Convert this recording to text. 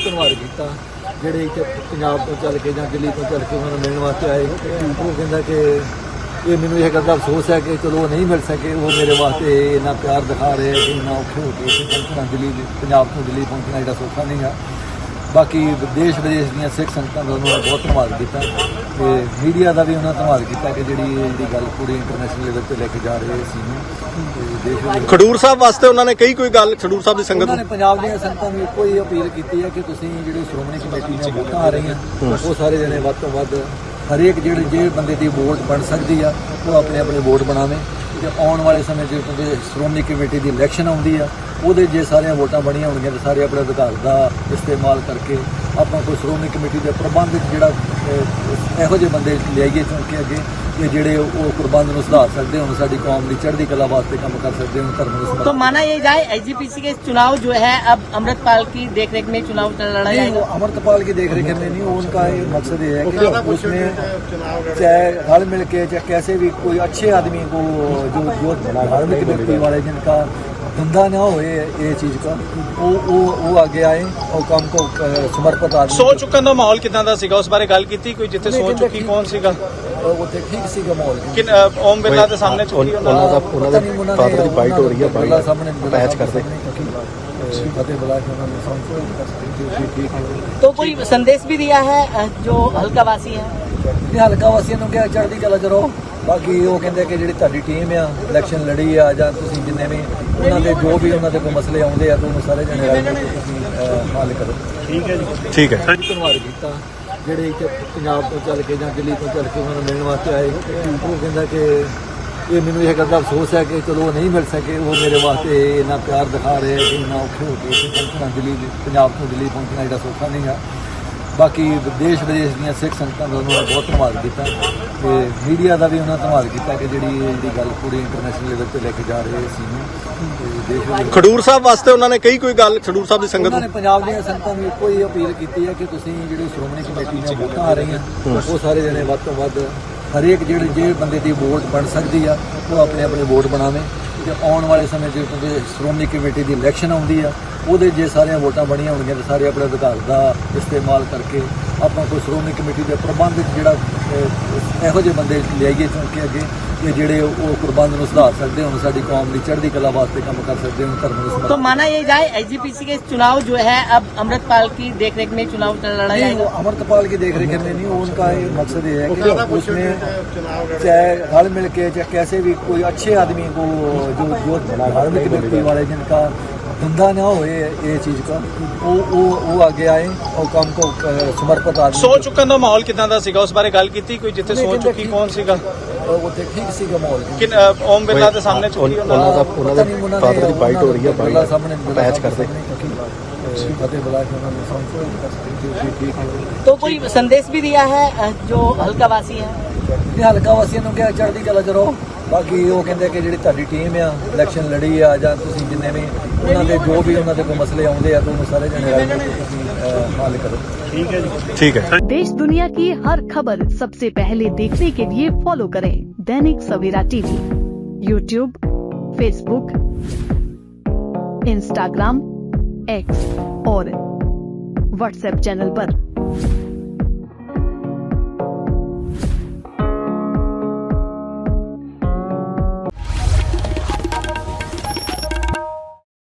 ਬਹੁਤ ਧੰਨਵਾਦ ਕੀਤਾ, ਜਿਹੜੇ ਇੱਥੇ ਪੰਜਾਬ ਤੋਂ ਚੱਲ ਕੇ ਜਾਂ ਦਿੱਲੀ ਤੋਂ ਚੱਲ ਕੇ ਉਹਨਾਂ ਨੂੰ ਮਿਲਣ ਵਾਸਤੇ ਆਏ ਉਹ ਕਹਿੰਦਾ ਕਿ ਇਹ ਮੈਨੂੰ ਇਹ ਗੱਲ ਦਾ ਅਫਸੋਸ ਹੈ ਕਿ ਚਲੋ ਉਹ ਨਹੀਂ ਮਿਲ ਸਕੇ, ਉਹ ਮੇਰੇ ਵਾਸਤੇ ਇੰਨਾ ਪਿਆਰ ਦਿਖਾ ਰਹੇ ਕਿ ਇੰਨਾ ਔਖੇ ਹੋ ਕੇ ਪਹੁੰਚਣਾ ਦਿੱਲੀ ਪੰਜਾਬ ਤੋਂ ਦਿੱਲੀ ਪਹੁੰਚਣਾ ਜਿਹੜਾ ਸੌਖਾ ਨਹੀਂ ਹੈ ਬਾਕੀ ਦੇਸ਼ ਵਿਦੇਸ਼ ਦੀਆਂ ਸਿੱਖ ਸੰਗਤਾਂ ਦਾ ਉਹਨਾਂ ਨੇ ਬਹੁਤ ਧੰਨਵਾਦ ਕੀਤਾ। ਤੇ ਮੀਡੀਆ ਦਾ ਵੀ ਉਹਨਾਂ ਧੰਨਵਾਦ ਕੀਤਾ ਕਿ ਜਿਹੜੀ ਇਹ ਜਿਹੜੀ ਗੱਲ ਪੂਰੀ ਇੰਟਰਨੈਸ਼ਨਲ ਲੈਵਲ ਤੇ ਲੈ ਕੇ ਜਾ ਰਹੇ ਸੀ ਨੂੰ ਖਡੂਰ ਸਾਹਿਬ ਵਾਸਤੇ ਉਹਨਾਂ ਨੇ ਕਈ ਕੋਈ ਗੱਲ ਖਡੂਰ ਸਾਹਿਬ ਦੀ ਸੰਗਤ ਨੂੰ? ਪੰਜਾਬ ਦੀਆਂ ਸੰਗਤਾਂ ਨੂੰ ਇੱਕੋ ਹੀ ਅਪੀਲ ਕੀਤੀ ਹੈ ਕਿ ਤੁਸੀਂ ਜਿਹੜੀ ਸ਼੍ਰੋਮਣੀ ਕਮੇਟੀ ਦੀਆਂ ਵੋਟਾਂ ਆ ਰਹੀਆਂ ਉਹ ਸਾਰੇ ਜਣੇ ਵੱਧ ਤੋਂ ਵੱਧ ਹਰੇਕ ਜਿਹੜੇ ਜਿਹੜੇ ਬੰਦੇ ਦੀ ਵੋਟ ਬਣ ਸਕਦੀ ਆ ਉਹ ਆਪਣੇ ਆਪਣੇ ਵੋਟ ਬਣਾਵੇ। ਤੇ ਆਉਣ ਵਾਲੇ ਸਮੇਂ 'ਚ ਕਿਉਂਕਿ ਸ਼੍ਰੋਮਣੀ ਕਮੇਟੀ ਦੀ ਇਲੈਕਸ਼ਨ ਆਉਂਦੀ ਆ ਉਹਦੇ ਜੇ ਸਾਰੀਆਂ ਵੋਟਾਂ ਬਣੀਆਂ ਹੋਣਗੀਆਂ ਤੇ ਸਾਰੇ ਆਪਣੇ ਅਧਿਕਾਰ ਦਾ ਇਸਤੇਮਾਲ ਕਰਕੇ ਆਪਾਂ ਕੋਈ ਸ਼੍ਰੋਮਣੀ ਕਮੇਟੀ ਦੇ ਪ੍ਰਬੰਧਕ ਜਿਹੜਾ ਇਹੋ ਜਿਹੇ ਬੰਦੇ ਲਿਆਈਏ ਚੁਣ ਕੇ ਅੱਗੇ। ਕਿ ਜਿਹੜੇ ਉਹ ਪ੍ਰਬੰਧ ਨੂੰ ਸੁਧਾਰ ਸਕਦੇ ਹੋਣ ਸਾਡੀ ਕੌਮ ਦੀ ਚੜ੍ਹਦੀ ਕਲਾ ਵਾਸਤੇ ਕੰਮ ਕਰ ਸਕਦੇ ਹੋਣ ਧਰਮ ਨੂੰ तो ਸਮਰਪਿਤ माना ये जाए एसजीपीसी के चुनाव जो है अब अमृतपाल की देखरेख में चुनाव लड़ा नहीं जाएगा वो अमृतपाल की देख रेख में नहीं वो उनका ये मकसद ये है कि उसमें चाहे हल मिल के चाहे कैसे भी कोई अच्छे आदमी को जो जो धार्मिक व्यक्ति वाले जिनका धंधा ना हो ये ये चीज का वो वो वो आगे आए और काम को अ, समर्पित आदमी ਸੋ ਚੁੱਕਣ ਦਾ ਮਾਹੌਲ ਕਿਦਾਂ ਦਾ ਸੀਗਾ ਉਸ ਬਾਰੇ ਗੱਲ ਕੀਤੀ ਕੋਈ ਜਿੱਥੇ ਨਹੀਂ, ਸੋ ਕਹਿੰਦੇ ਚੁੱਕੀ ਠੀਕ- ਕੌਣ ਸੀਗਾ ਅ, ਉੱਥੇ ਠੀਕ ਸੀਗਾ ਮਾਹੌਲ ਕਿ ਅ, ਓਮ ਬਿਰਲਾ ਦੇ ਸਾਹਮਣੇ ਚੁੱਕੀ ਉਹਨਾਂ ਉਹਨਾਂ ਦਾ ਦਾ ਉਹਨਾਂ ਦਾ ਫਾਦਰ ਦੀ ਬਾਈਟ ਹੋ ਰਹੀ ਹੈ ਬਿਰਲਾ ਸਾਹਮਣੇ ਅਟੈਚ ਕਰਦੇ ਫਤਿਹ ਬੁਲਾ ਕੇ ਉਹਨਾਂ ਨੂੰ ਸਮਝੋ ਠੀਕ ਹੈ तो कोई संदेश भी दिया है अ, जो हल्का वासी है ਇਹ ਹਲਕਾ ਵਾਸੀਆਂ ਨੂੰ ਕਿਹਾ ਚੜ੍ਹਦੀ ਕਲਾ ਚ ਰਹੋ ਬਾਕੀ ਉਹ ਕਹਿੰਦੇ ਕਿ ਜਿਹੜੀ ਤੁਹਾਡੀ ਟੀਮ ਆ ਇਲੈਕਸ਼ਨ ਲੜੀ ਆ ਜਾਂ ਤੁਸੀਂ ਜਿੰਨੇ ਵੀ ਉਹਨਾਂ ਦੇ ਜੋ ਵੀ ਉਹਨਾਂ ਦੇ ਕੋਈ ਮਸਲੇ ਆਉਂਦੇ ਆ ਤਾਂ ਉਹਨੂੰ ਸਾਰੇ ਜਣੇ ਰਲ ਕੇ ਤੁਸੀਂ ਅਹ, ਹੱਲ ਕਰੋ ਠੀਕ ਹੈ ਧੰਨਵਾਦ ਕੀਤਾ ਜਿਹੜੇ ਇੱਥੇ ਪੰਜਾਬ ਤੋਂ ਚੱਲ ਕੇ ਜਾਂ ਦਿੱਲੀ ਤੋਂ ਚੱਲ ਕੇ ਉਹਨਾਂ ਨੂੰ ਮਿਲਣ ਵਾਸਤੇ ਆਏ, ਉਹ ਕਹਿੰਦਾ ਕਿ ਇਹ ਮੈਨੂੰ ਇਹ ਗੱਲ ਦਾ ਅਫਸੋਸ ਹੈ ਕਿ ਚਲੋ ਉਹ ਨਹੀਂ ਮਿਲ ਸਕੇ, ਉਹ ਮੇਰੇ ਵਾਸਤੇ ਇੰਨਾ ਪਿਆਰ ਦਿਖਾ ਰਹੇ ਆ ਕਿ ਇੰਨਾ ਔਖੇ ਹੋ ਕੇ ਦਿੱਲੀ, ਪੰਜਾਬ ਤੋਂ ਦਿੱਲੀ ਪਹੁੰਚਣਾ ਜਿਹੜਾ ਸੌਖਾ ਨਹੀਂ ਹੈ ਬਾਕੀ ਦੇਸ਼ ਵਿਦੇਸ਼ ਦੀਆਂ ਸਿੱਖ ਸੰਗਤਾਂ ਦਾ ਉਹਨਾਂ ਨੇ ਬਹੁਤ ਧੰਨਵਾਦ ਕੀਤਾ ਤੇ ਮੀਡੀਆ ਦਾ ਵੀ ਉਹਨਾਂ ਧੰਨਵਾਦ ਕੀਤਾ ਕਿ ਜਿਹੜੀ ਇਹ ਜਿਹੜੀ ਗੱਲ ਪੂਰੀ ਇੰਟਰਨੈਸ਼ਨਲ ਲੈਵਲ ਤੇ ਲੈ ਕੇ ਜਾ ਰਹੇ ਸੀ ਨੂੰ। ਤੇ ਦੇਸ਼ ਵਿਦੇਸ਼ ਖਡੂਰ ਸਾਹਿਬ ਵਾਸਤੇ ਉਹਨਾਂ ਨੇ ਕਈ ਕੋਈ ਗੱਲ ਖਡੂਰ ਸਾਹਿਬ ਦੀ ਸੰਗਤ ਉਹਨਾਂ ਨੂੰ ਨੇ ਪੰਜਾਬ ਦੀਆਂ ਸੰਗਤਾਂ ਨੂੰ ਇੱਕੋ ਹੀ ਅਪੀਲ ਕੀਤੀ ਹੈ ਕਿ ਤੁਸੀਂ ਜਿਹੜੀ ਸ਼੍ਰੋਮਣੀ ਕਮੇਟੀ ਦੀਆਂ ਵੋਟਾਂ ਆ ਰਹੀਆਂ ਉਹ ਸਾਰੇ ਜਣੇ ਵੱਧ ਤੋਂ ਵੱਧ ਹਰੇਕ ਜਿਹੜੇ ਜਿਹੜੇ ਬੰਦੇ ਦੀ ਵੋਟ ਬਣ ਸਕਦੀ ਆ ਉਹ ਆਪਣੇ ਆਪਣੇ ਵੋਟ ਬਣਾਵੇ। ਤੇ ਆਉਣ ਵਾਲੇ ਸਮੇਂ 'ਚ ਕਿਉਂਕਿ ਸ਼੍ਰੋਮਣੀ ਕਮੇਟੀ ਦੀ ਇਲੈਕਸ਼ਨ ਆਉਂਦੀ ਆ ਉਹਦੇ ਜੇ ਸਾਰੀਆਂ ਵੋਟਾਂ ਬਣੀਆਂ ਹੋਣਗੀਆਂ ਤੇ ਸਾਰੇ ਆਪਣੇ ਅਧਿਕਾਰ ਦਾ ਇਸਤੇਮਾਲ ਕਰਕੇ ਆਪਾਂ ਕੋਈ ਸ਼੍ਰੋਮਣੀ ਕਮੇਟੀ ਦੇ ਪ੍ਰਬੰਧ 'ਚ ਜਿਹੜਾ ਅਹ, ਇਹੋ ਜਿਹੇ ਬੰਦੇ ਲਿਆਈਏ ਚੁਣ ਕੇ ਅੱਗੇ ਕਿ ਜਿਹੜੇ ਉਹ ਪ੍ਰਬੰਧ ਨੂੰ ਸੁਧਾਰ ਸਕਦੇ ਹੋਣ ਸਾਡੀ ਕੌਮ ਦੀ ਚੜ੍ਹਦੀ ਕਲਾ ਵਾਸਤੇ ਕੰਮ ਕਰ ਸਕਦੇ ਹੋਣ ਧਰਮ ਨੂੰ ਸਮਰਪਿਤ तो माना ये जाए एसजीपीसी के चुनाव जो है अब अमृतपाल की देखरेख में चुनाव लड़ा नहीं जाएगा वो अमृतपाल की देख रेख में नहीं वो उनका ये मकसद ये है कि उसमें चाहे हल मिल के चाहे कैसे भी कोई अच्छे आदमी को जो जो धार्मिक व्यक्ति वाले जिनका धंधा ना हो ये ये चीज का वो वो वो आगे आए और काम को अ, समर्पित आदमी ਸੋ ਚੁੱਕਣ ਦਾ ਮਾਹੌਲ ਕਿਦਾਂ ਦਾ ਸੀਗਾ ਉਸ ਬਾਰੇ ਗੱਲ ਕੀਤੀ ਕੋਈ ਜਿੱਥੇ ਨਹੀਂ, ਸੋ ਕਹਿੰਦੇ ਚੁੱਕੀ ਠੀਕ- ਕੌਣ ਸੀਗਾ ਅ, ਉੱਥੇ ਠੀਕ ਸੀਗਾ ਮਾਹੌਲ ਕਿ ਅ, ਓਮ ਬਿਰਲਾ ਦੇ ਸਾਹਮਣੇ ਚੁੱਕੀ ਉਹਨਾਂ ਉਹਨਾਂ ਦਾ ਦਾ ਉਹਨਾਂ ਦਾ ਫਾਦਰ ਦੀ ਬਾਈਟ ਹੋ ਰਹੀ ਹੈ ਬਿਰਲਾ ਸਾਹਮਣੇ ਅਟੈਚ ਕਰਦੇ ਫਤਿਹ ਬੁਲਾ ਕੇ ਉਹਨਾਂ ਨੂੰ ਸਮਝੋ ਠੀਕ ਹੈ तो कोई संदेश भी दिया है अ, जो हल्का वासी है ਇਹ ਹਲਕਾ ਵਾਸੀਆਂ ਨੂੰ ਕਿਹਾ ਚੜ੍ਹਦੀ ਕਲਾ ਚ ਰਹੋ ਬਾਕੀ ਉਹ ਕਹਿੰਦੇ ਕਿ ਜਿਹੜੀ ਤੁਹਾਡੀ ਟੀਮ ਆ ਇਲੈਕਸ਼ਨ ਲੜੀ ਆ ਜਾਂ ਤੁਸੀਂ ਜਿੰਨੇ ਵੀ ਉਹਨਾਂ ਦੇ ਜੋ ਵੀ ਉਹਨਾਂ ਦੇ ਕੋਈ ਮਸਲੇ ਆਉਂਦੇ ਆ ਤਾਂ ਉਹਨੂੰ ਸਾਰੇ ਜਣੇ ਰਲ ਕੇ ਤੁਸੀਂ ਅਹ, ਹੱਲ ਕਰੋ ਠੀਕ ਹੈ देश दुनिया की हर खबर सबसे पहले देखने के लिए फॉलो करें Dainik Savera TV YouTube Facebook Instagram X और व्हाट्सएप चैनल पर।